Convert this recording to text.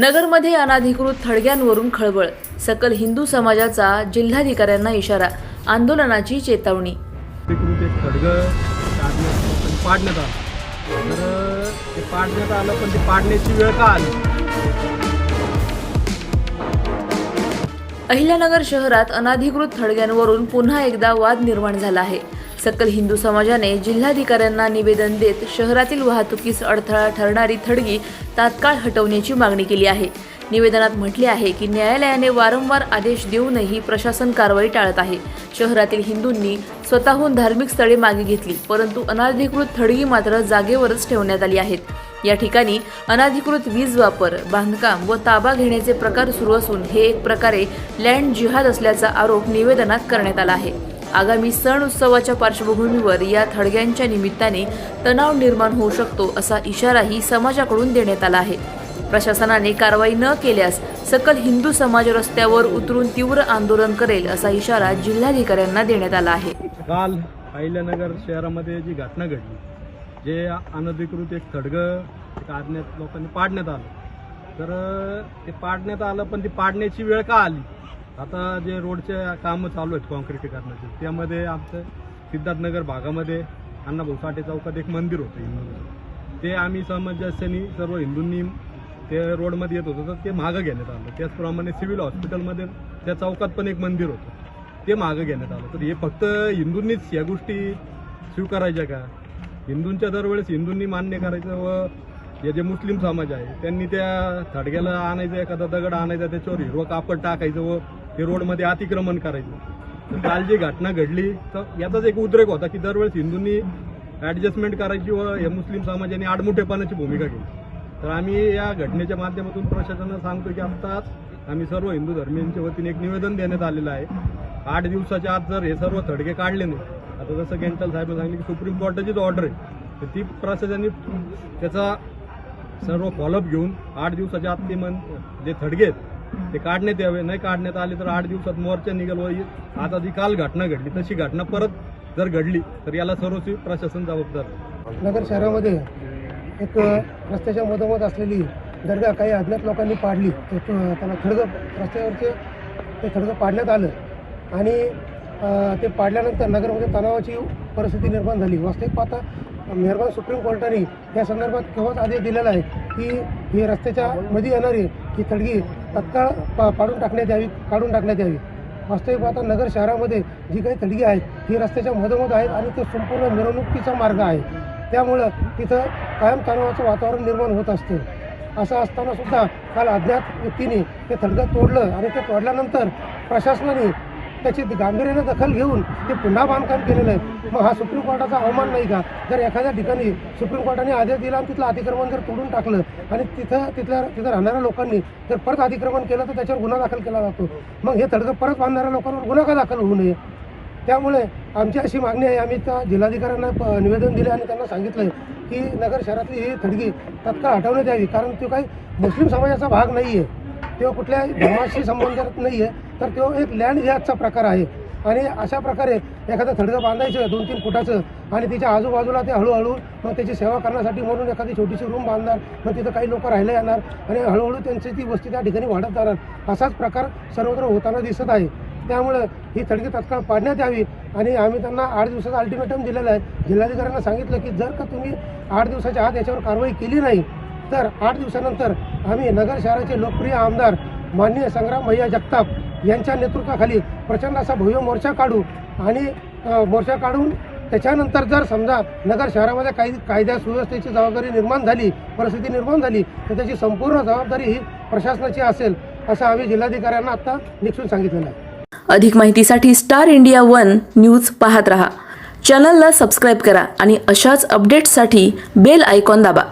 नगरमध्ये अनाधिकृत थडग्यांवरून खळबळ सकल हिंदू समाजाचा जिल्हाधिकाऱ्यांना इशारा आंदोलनाची चेतावणी. स्वीकृत एक खडगं काढण्यात पण पाडण्यात आलं. तर ते पाडण्यात आलं पण ते पाडण्याची वेळ का आली? अहिल्यानगर शहरात अनाधिकृत थडग्यांवरून पुन्हा एकदा वाद निर्माण झाला आहे. सकल हिंदू समाजाने जिल्हाधिकाऱ्यांना निवेदन देत शहरातील वाहतुकीस अडथळा ठरणारी थडगी तात्काळ हटवण्याची मागणी केली आहे. निवेदनात म्हटले आहे की न्यायालयाने वारंवार आदेश देऊनही प्रशासन कारवाई टाळत आहे. शहरातील हिंदूंनी स्वतःहून धार्मिक स्थळे मागे घेतली परंतु अनाधिकृत थडगी मात्र जागेवरच ठेवण्यात आली आहेत. या ठिकाणी अनाधिकृत वीज वापर बांधकाम व ताबा घेण्याचे प्रकार सुरू असून हे एक प्रकारे लँड जिहाद असल्याचा आरोप निवेदनात करण्यात आला आहे. आगामी सण उत्सवाच्या पार्श्वभूमीवर या थडग्यांच्या निमित्ताने तणाव निर्माण होऊ शकतो असा इशाराही समाजाकडून देण्यात आला आहे. प्रशासनाने कारवाई न केल्यास सकल हिंदू समाज रस्त्यावर उतरून तीव्र आंदोलन करेल असा इशारा जिल्हाधिकाऱ्यांना देण्यात आला आहे. काल अहिल्यानगर शहरामध्ये जी घटना घडली जे अनधिकृत एक खडग काढण्यात लोकांनी पाडण्यात आलं. तर ते पाडण्यात आलं पण ती पाडण्याची वेळ का आली? आता जे रोडचे कामं चालू आहेत कॉन्क्रिटीकरणाचे त्यामध्ये आमचं सिद्धार्थनगर भागामध्ये अण्णाभाऊ साठे चौकात एक मंदिर होतं हिंदूंचं. ते आम्ही समाजाच्यानी सर्व हिंदूंनी ते रोडमध्ये येत होतं तर ते मागं घेण्यात आलं. त्याचप्रमाणे सिव्हिल हॉस्पिटलमध्ये त्या चौकात पण एक मंदिर होतं. ते मागं घेण्यात आलं. तर हे फक्त हिंदूंनीच या गोष्टी स्वीकारायच्या का? हिंदूंच्या दरवेळेस हिंदूंनी मान्य करायचं व हे जे मुस्लिम समाज आहे त्यांनी त्या थडग्याला आणायचं एखादा दगड आणायचा त्याच्यावर हिरवं कापड टाकायचं व ते रोडमध्ये अतिक्रमण करायचं. तर काल जी घटना घडली तर याचाच एक उद्रेक होता की दरवेळेस हिंदूंनी ॲडजस्टमेंट करायची व हे मुस्लिम समाजाने आडमुठेपणाची भूमिका घेतली. तर आम्ही या घटनेच्या माध्यमातून प्रशासनाला सांगतो की आत्ताच आम्ही सर्व हिंदू धर्मियांच्या वतीने एक निवेदन देण्यात आलेलं आहे. आठ दिवसाच्या आत जर हे सर्व थडगे काढले नाही आता जसं गेंटल साहेब सांगितलं की सुप्रीम कोर्टाचीच ऑर्डर आहे तर ती प्रशासनाने त्याचा सर्व फॉलोअप घेऊन आठ दिवसाच्या आत ते मन जे थडगे आहेत ते काढण्यात यावे. नाही काढण्यात आले तर आठ दिवसात मोर्चा निघेल व आता जी काल घटना घडली तशी घटना परत जर घडली तर याला सर्वस्वी प्रशासन जबाबदार नगर शहरामध्ये एक रस्त्याच्या मधोमध असलेली दर्गा काही अज्ञात लोकांनी पाडली. त्याला खडगं रस्त्यावरचे ते खडगं पाडण्यात आलं. आणि ते पाडल्यानंतर नगरमध्ये तणावाची परिस्थिती निर्माण झाली. वास्तविक पाहता मेहरबान सुप्रीम कोर्टाने या संदर्भात केव्हाच आदेश दिलेला आहे की ही रस्त्याच्या मध्ये येणारी ही खडगी तत्काळ पा पाडून टाकण्यात यावी काढून टाकण्यात यावी. वास्तविक आता नगर शहरामध्ये जी काही खडगी आहेत ही रस्त्याच्या मधोमध आहेत आणि ते संपूर्ण मिरवणुकीचा मार्ग आहे. त्यामुळं तिथं कायम तणावाचं वातावरण निर्माण होत असतं. असं असताना सुद्धा काल अज्ञात व्यक्तीने ते थडगं तोडलं आणि ते तोडल्यानंतर प्रशासनाने त्याची गांभीर्याने दखल घेऊन ते पुन्हा बांधकाम केलेलं आहे. मग हा सुप्रीम कोर्टाचा अवमान नाही का? जर एखाद्या ठिकाणी सुप्रीम कोर्टाने आदेश दिला आणि तिथलं अतिक्रमण जर तोडून टाकलं आणि तिथं तिथल्या तिथं राहणाऱ्या लोकांनी जर परत अतिक्रमण केलं तर त्याच्यावर गुन्हा दाखल केला जातो. मग हे तडकं परत बांधणाऱ्या लोकांवर गुन्हा का दाखल होऊ नये? त्यामुळे आमची अशी मागणी आहे. आम्ही त्या जिल्हाधिकाऱ्यांना निवेदन दिले आणि त्यांना सांगितलं की नगर शहरातली ही थडगी तत्काळ हटवण्यात यावी. कारण तो काही मुस्लिम समाजाचा भाग नाही आहे तो कुठल्या धर्माशी संबंधित नाही आहे तर तो एक लँड गॅसचा प्रकार आहे. आणि अशा प्रकारे एखादं थडगं बांधायचं दोन तीन फुटाचं आणि तिच्या आजूबाजूला ते हळूहळू मग त्याची सेवा करण्यासाठी म्हणून एखादी छोटीशी रूम बांधणार मग तिथं काही लोक राहायला येणार आणि हळूहळू त्यांची ती वस्ती त्या ठिकाणी वाढत जाणार. असाच प्रकार सर्वत्र होताना दिसत आहे. त्यामुळं ही थडकी तत्काळ पाडण्यात यावी आणि आम्ही त्यांना आठ दिवसाचा अल्टिमेटम दिलेला आहे. जिल्हाधिकाऱ्यांना सांगितलं की जर का तुम्ही आठ दिवसाच्या आत याच्यावर कारवाई केली नाही तर आठ दिवसानंतर आम्ही नगर शहराचे लोकप्रिय आमदार माननीय संग्राम भैया जगताप यांच्या नेतृत्वाखाली प्रचंड असा भव्य मोर्चा काढू आणि मोर्चा काढून त्याच्यानंतर जर समजा नगर शहरामध्ये काही कायद्या सुव्यवस्थेची जबाबदारी निर्माण झाली परिस्थिती निर्माण झाली तर त्याची संपूर्ण जबाबदारी ही प्रशासनाची असेल असं आम्ही जिल्हाधिकाऱ्यांना आता निक्षून सांगितलेलं आहे. अधिक माहितीसाठी स्टार इंडिया वन न्यूज पाहत रहा. चॅनलला सबस्क्राईब करा आणि अशाच अपडेट्ससाठी बेल आयकॉन दाबा.